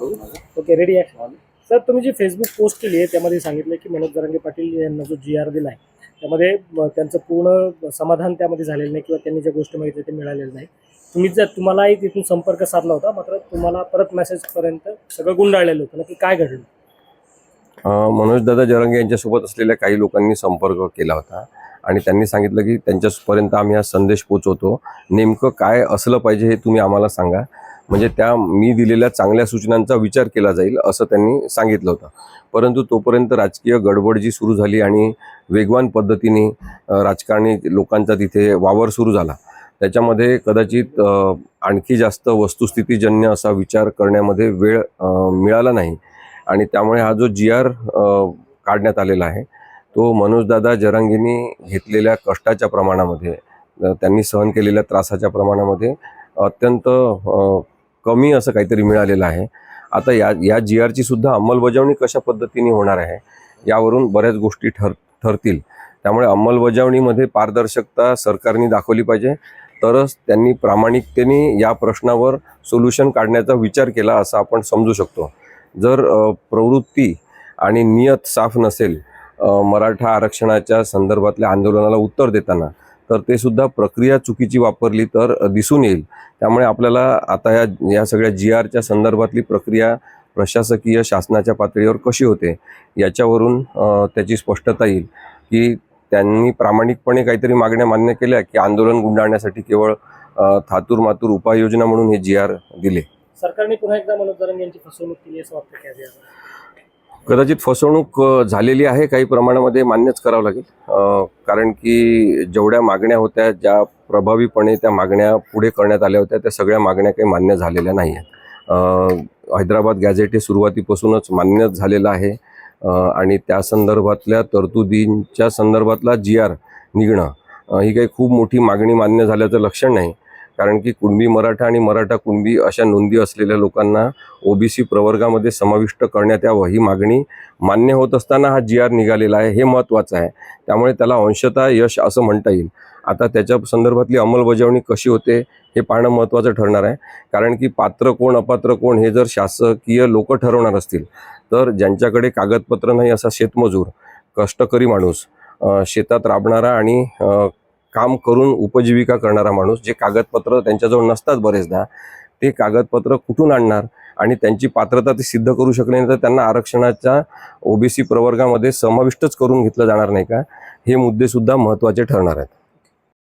Okay ready आहे sir तुम्ही जी Facebook post केली आहे त्यामध्ये सांगितलं की मनोज जरांगे पाटील यांना जो जी आर दिला आहे त्यामध्ये त्यांचं पूर्ण समाधान त्यामध्ये झालेलं नाही किंवा त्यांनी ज्या गोष्टी मागितल्या ते मिळालेलं नाही तुम्ही जर तुम्हालाही तिथून संपर्क साधला होता मात्र तुम्हाला परत मेसेजपर्यंत सगळं गुंडाळलेलं होतं. नक्की काय घडलं? मनोजदादा दादा यांच्यासोबत असलेल्या काही लोकांनी संपर्क केला होता आणि त्यांनी सांगितलं की त्यांच्यापर्यंत आम्ही हा संदेश पोचवतो नेमकं काय असलं पाहिजे हे तुम्ही आम्हाला सांगा. म्हणजे त्या मी दिलेल्या चांगल्या सूचनांचा विचार केला जाईल असं त्यांनी सांगितलं होतं. परंतु तोपर्यंत राजकीय गडबड जी सुरू झाली आणि वेगवान पद्धतीने राजकारणी लोकांचा तिथे वावर सुरू झाला. त्याच्यामध्ये कदाचित आणखी जास्त वस्तुस्थितीजन्य असा विचार करण्यामध्ये वेळ मिळाला नाही. आणि त्यामुळे हा जो जी आर काढण्यात आलेला आहे तो मनोजदादा जरांगींनी घेतलेल्या कष्टाच्या प्रमाणामध्ये त्यांनी सहन केलेल्या त्रासाच्या प्रमाणामध्ये अत्यंत कमी असं काहीतरी मिळालेलं आहे. आता या या जी आरची सुद्धा अंमलबजावणी कशा पद्धतीने होणार आहे यावरून बऱ्याच गोष्टी ठर ठरतील. त्यामुळे अंमलबजावणीमध्ये पारदर्शकता सरकारने दाखवली पाहिजे. तरच त्यांनी प्रामाणिकतेने या प्रश्नावर सोल्युशन काढण्याचा विचार केला असं आपण समजू शकतो. जर प्रवृत्ती आणि नियत साफ नसेल मराठा आरक्षणाच्या संदर्भातल्या आंदोलनाला उत्तर देताना तर ते सुद्धा प्रक्रिया चुकीची वापरली तर दिसून येईल. त्यामुळे आपल्याला आता या या सगळ्या जी आरच्या संदर्भातली प्रक्रिया प्रशासकीय शासनाच्या पातळीवर कशी होते याच्यावरून त्याची स्पष्टता येईल. की त्यांनी प्रामाणिकपणे काहीतरी मागण्या मान्य केल्या की आंदोलन गुंडाळण्यासाठी केवळ थातूर मातूर उपाययोजना म्हणून हे जी आर दिले. सरकारने पुन्हा एकदा मनोज यांची फसवणूक केली असं वाटतं कदाचित फसवणूक झालेली आहे काही प्रमाणामध्ये मान्यच करावं लागेल. कारण की जेवढ्या मागण्या होत्या ज्या प्रभावीपणे त्या मागण्या पुढे करण्यात आल्या होत्या त्या सगळ्या मागण्या काही मान्य झालेल्या नाही आहेत हैदराबाद गॅझेट हे सुरुवातीपासूनच मान्य झालेलं आहे. आणि त्या संदर्भातल्या तरतुदींच्या संदर्भातला जी आर निघणं ही काही खूप मोठी मागणी मान्य झाल्याचं लक्षण नाही. कारण की कुणबी मराठा आणि मराठा कुणबी अशा नोंदी असलेल्या लोकांना ओबीसी प्रवर्गामध्ये समाविष्ट करण्यात यावं ही मागणी मान्य होत असताना हा जी आर निघालेला आहे हे महत्त्वाचं आहे. त्यामुळे त्याला अंशतः यश असं म्हणता येईल. आता त्याच्या संदर्भातली अंमलबजावणी कशी होते हे पाहणं महत्त्वाचं ठरणार आहे. कारण की पात्र कोण अपात्र कोण हे जर शासकीय लोक ठरवणार असतील तर ज्यांच्याकडे कागदपत्र नाही असा शेतमजूर कष्टकरी माणूस शेतात राबणारा आणि काम करून उपजीविका करणारा माणूस जे कागदपत्र त्यांच्याजवळ नसतात बरेचदा ते कागदपत्र कुठून आणणार? आणि त्यांची पात्रता ते सिद्ध करू शकले नाही तर त्यांना आरक्षणाच्या ओबीसी प्रवर्गामध्ये समाविष्टच करून घेतलं जाणार नाही का? हे मुद्दे सुद्धा महत्त्वाचे ठरणार आहेत.